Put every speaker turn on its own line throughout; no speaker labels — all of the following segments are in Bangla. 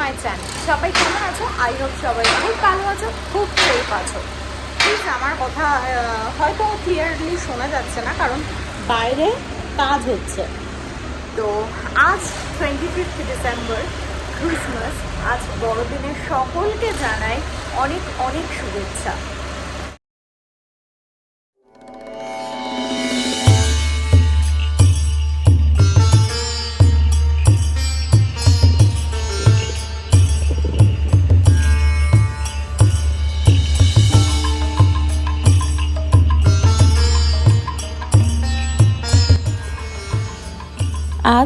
মাই চ্যান সবাই কেমন আছো? আই হোপ সবাই খুব ভালো আছো, খুব সেফ আছো। প্লিজ আমার কথা হয়তো ক্লিয়ারলি শোনা যাচ্ছে না, কারণ বাইরে কাজ হচ্ছে। তো আজ টোয়েন্টি ফিফথ ডিসেম্বর ক্রিসমাস আজ বড়দিনের সকলকে জানাই অনেক অনেক শুভেচ্ছা।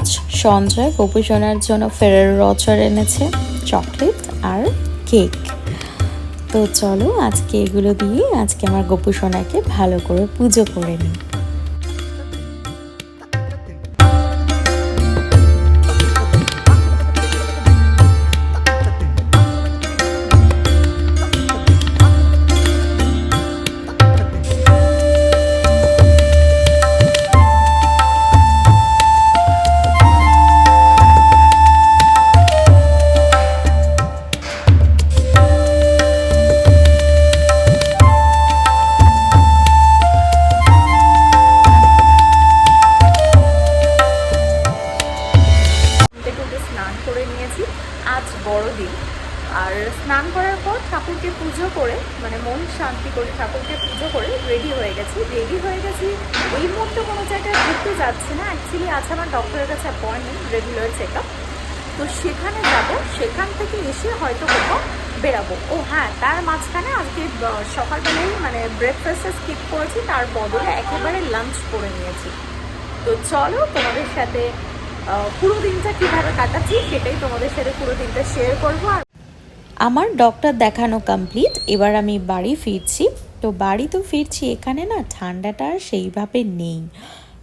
আজ সঞ্জয় গোপীজনার জন্য ফেরের রচর এনেছে, চকলেট আর কেক। তো চলো আজকে এগুলো দিয়ে আজকে আমার গোপীসোনাকে ভালো করে পুজো করে নিই।
হয়ে গেছি রেডি হয়ে গেছি। এই মুহূর্তে কোনো জায়গায় ঘুরতে যাচ্ছি না। অ্যাকচুয়ালি আছে আমার ডক্টরের কাছে অ্যাপয়েন্টমেন্ট রেগুলার চেক আপ তো সেখানে যাব, সেখান থেকে এসে হয়তো কোথাও বেরাবো। ও হ্যাঁ তার মাঝখানে আজকে সকালবেলায় মানে ব্রেকফাস্টে স্কিপ করেছি, তার বদলে একেবারে লাঞ্চ করে নিয়েছি। তো চলো তোমাদের সাথে পুরো দিনটা কীভাবে কাটাচ্ছি, সেটাই তোমাদের সাথে পুরো দিনটা শেয়ার করব। আর
আমার ডক্টর দেখানো কমপ্লিট এবার আমি বাড়ি ফিরছি। তো বাড়ি তো ফিরছি, এখানে না ঠান্ডাটা আর সেইভাবে নেই।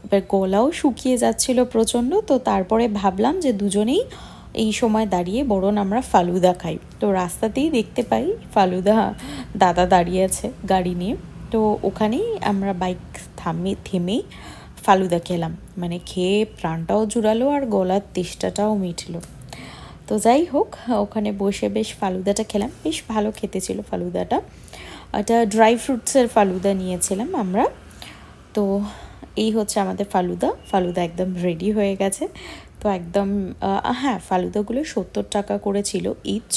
এবার গলাও শুকিয়ে যাচ্ছিল প্রচণ্ড, তো তারপরে ভাবলাম যে দুজনেই এই সময় দাঁড়িয়ে বরং আমরা ফালুদা খাই। তো রাস্তাতেই দেখতে পাই ফালুদা দাদা দাঁড়িয়ে আছে গাড়ি নিয়ে। তো ওখানেই আমরা বাইক থামে থেমেই ফালুদা খেলাম। মানে খেয়ে প্রাণটাও জুড়ালো আর গলার তেষ্টাটাও মিটলো। তো যাই হোক, ওখানে বসে বেশ ফালুদাটা খেলাম। বেশ ভালো খেতে ছিল ফালুদাটা। এটা ড্রাই ফ্রুটসের ফালুদা নিয়েছিলাম আমরা। তো এই হচ্ছে আমাদের ফালুদা। ফালুদা একদম রেডি হয়ে গেছে। তো একদম হ্যাঁ ফালুদাগুলো সত্তর টাকা করে ছিল ইচ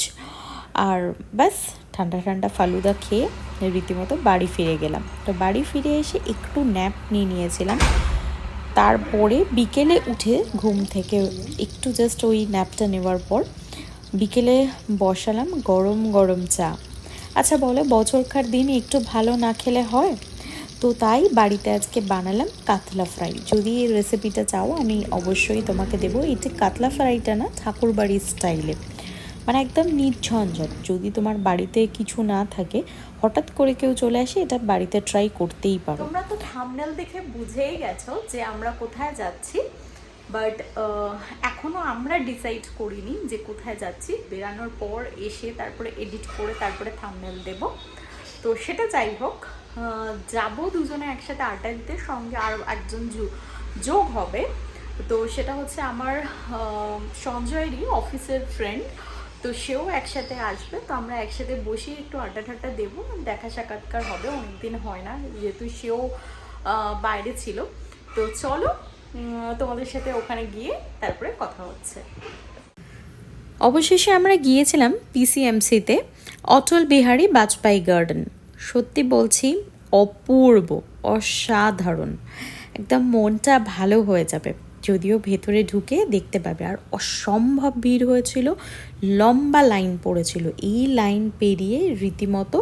আর ব্যাস, ঠান্ডা ঠান্ডা ফালুদা খেয়ে রীতিমতো বাড়ি ফিরে গেলাম। তো বাড়ি ফিরে এসে একটু ন্যাপ নিয়ে নিয়েছিলাম। তারপরে বিকেলে উঠে ঘুম থেকে একটু জাস্ট ওই ন্যাপটা নেওয়ার পর বিকেলে বসালাম গরম গরম চা। আচ্ছা বলো বছরকার দিন একটু ভালো না খেলে হয়? তো তাই বাড়িতে আজকে বানালাম কাতলা ফ্রাই যদি এই রেসিপিটা চাও আমি অবশ্যই তোমাকে দেবো। এটি কাতলা ফ্রাইটা না ঠাকুরবাড়ির স্টাইলে মানে একদম নির্ঝঞ্ঝট। যদি তোমার বাড়িতে কিছু না থাকে, হঠাৎ করে কেউ চলে আসে, এটা বাড়িতে ট্রাই করতেই পারো।
তোমরা তো থামনেল দেখে বুঝেই গেছো যে আমরা কোথায় যাচ্ছি বাট এখনও আমরা ডিসাইড করিনি যে কোথায় যাচ্ছি। বেরানোর পর এসে তারপরে এডিট করে তারপরে থামনেল দেব। তো সেটা যাই হোক যাব দুজনে একসাথে আড্ডা দিতে, সঙ্গে আর একজন যোগ হবে। তো সেটা হচ্ছে আমার সঞ্জয়েরই অফিসের ফ্রেন্ড তো সেও একসাথে আসবে, তো আমরা একসাথে বসে একটু আড্ডা ঠাড্ডা দেবো। দেখা সাক্ষাৎকার হবে, অনেকদিন হয় না, যেহেতু সেও বাইরে ছিল। তো চলো তোমাদের সাথে ওখানে গিয়ে তারপরে কথা হচ্ছে।
অবশেষে আমরা গিয়েছিলাম পিসিএমসিতে অটল বিহারী বাজপেয়ী গার্ডেন। সত্যি বলছি, অপূর্ব, অসাধারণ। একদম মনটা ভালো হয়ে যাবে। যদিও ভেতরে ঢুকে দেখতে পাবে। আর অসম্ভব ভিড় হয়েছিল, লম্বা লাইন পড়েছিল। এই লাইন পেরিয়ে রীতিমতো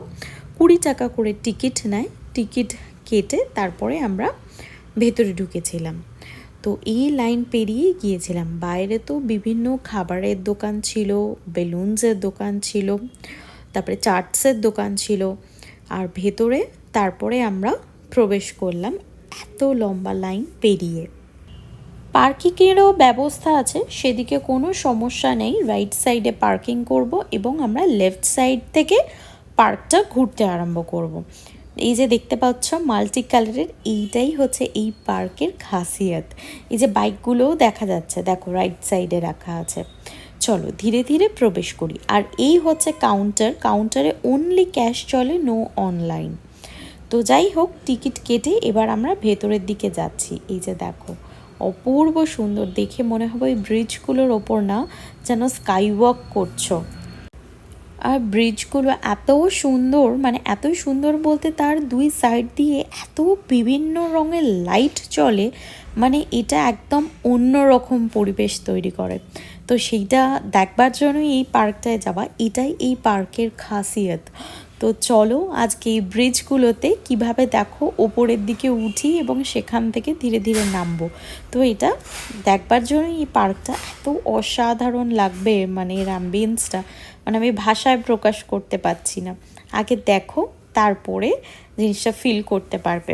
কুড়ি টাকা করে টিকিট নেয়। টিকিট কেটে তারপরে আমরা ভেতরে ঢুকেছিলাম। তো এই লাইন পেরিয়ে গিয়েছিলাম। বাইরে তো বিভিন্ন খাবারের দোকান ছিল, বেলুনসের দোকান ছিল, তারপরে চাটসের দোকান ছিল। আর ভেতরে তারপরে আমরা প্রবেশ করলাম এত লম্বা লাইন পেরিয়ে। পার্কিংয়েরও ব্যবস্থা আছে। সেদিকে কোনো সমস্যা নেই। রাইট সাইডে পার্কিং করব এবং আমরা লেফট সাইড থেকে পার্কটা ঘুরতে আরম্ভ করব। এই যে দেখতে পাচ্ছ মাল্টি কালারের এইটাই হচ্ছে এই পার্কের খাসিয়াত। এই যে বাইকগুলোও দেখা যাচ্ছে। দেখো, রাইট সাইডে রাখা আছে। চলো, ধীরে ধীরে প্রবেশ করি। আর এই হচ্ছে কাউন্টার। কাউন্টারে অনলি ক্যাশ চলে নো অনলাইন তো যাই হোক, টিকিট কেটে এবার আমরা ভেতরের দিকে যাচ্ছি। এই যে দেখো অপূর্ব সুন্দর। দেখে মনে হবে ওই ব্রিজগুলোর ওপর না যেন স্কাই ওয়াক করছ। আর ব্রিজগুলো এত সুন্দর মানে এত সুন্দর বলতে তার দুই সাইড দিয়ে এত বিভিন্ন রঙের লাইট চলে মানে এটা একদম অন্য রকম পরিবেশ তৈরি করে। তো সেইটা দেখবার জন্যই এই পার্কটায় যাওয়া, এটাই এই পার্কের খাসিয়ত। তো চলো আজকে এই ব্রিজগুলোতে কীভাবে দেখো ওপরের দিকে উঠি এবং সেখান থেকে ধীরে ধীরে নামবো। তো এটা দেখবার জন্য এই পার্কটা এত অসাধারণ লাগবে মানে এর অ্যাম্বিয়েন্সটা মানে আমি ভাষায় প্রকাশ করতে পারছি না। আগে দেখো, তারপরে জিনিসটা ফিল করতে পারবে।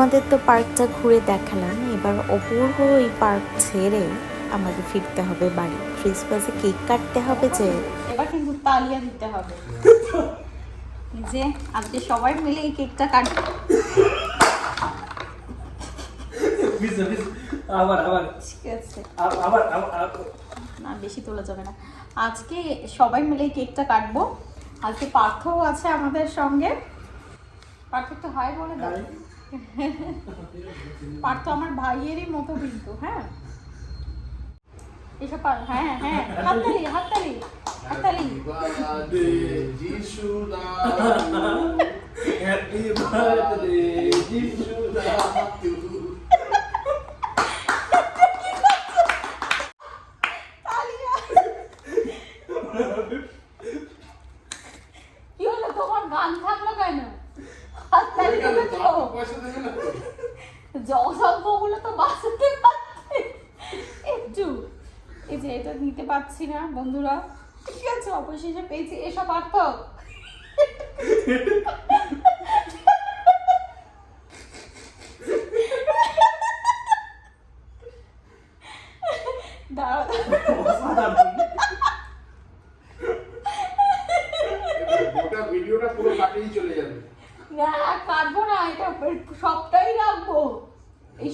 তোমাদের তো পার্কটা ঘুরে দেখালাম। এবার অপূর্ব এই পার্ক ছেড়ে আমাকে ফিরতে হবে বাড়ি। ক্রিসমাসে কেক কাটতে হবে যে।
এবার কিন্তু তালিয়া দিতে হবে। যে আজকে সবাই মিলে এই কেকটা কাটবো।
আবার আবার।
ঠিক আছে।
আবার আবার আবার।
না বেশি তোলা যাবে না। আজকে সবাই মিলে এই কেকটা কাটবো। আজকে পার্থও আছে আমাদের সঙ্গে। পার্থ একটু হাই বলে দাও। পার্থ আমার ভাইয়েরই মতো কিন্তু হ্যাঁ এসব হ্যাঁ হ্যাঁ হাততালি হাততালি হাততালি
যিশু দাদু।
তালিয়া কি হলো, তোমার গান থাকল কেন দিলে তো বাঁচাতে একটু। এই যে এটা নিতে পারছি না, বন্ধুরা। ঠিক আছে, অবশেষে পেয়েছি এসব
অসাধারণ।
ভিডিওটা পুরো কাটিয়ে চলে যাবে।
কাটবো না, এটা সবটাই রাখব। এই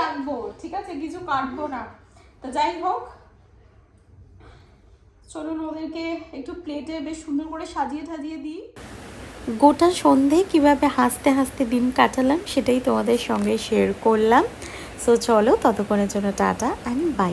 রাখব, ঠিক আছে? কিছু না। তো যাই হোক, চলুন ওদেরকে একটু প্লেটে বেশ সুন্দর করে সাজিয়ে দিই।
গোটা সন্ধে কীভাবে হাসতে হাসতে দিন কাটালাম, সেটাই তোমাদের সঙ্গে শেয়ার করলাম। সো চলো, ততক্ষণের জন্য টাটা অ্যান্ড বাই